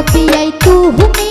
কপিয়াই তুমি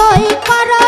জয় কর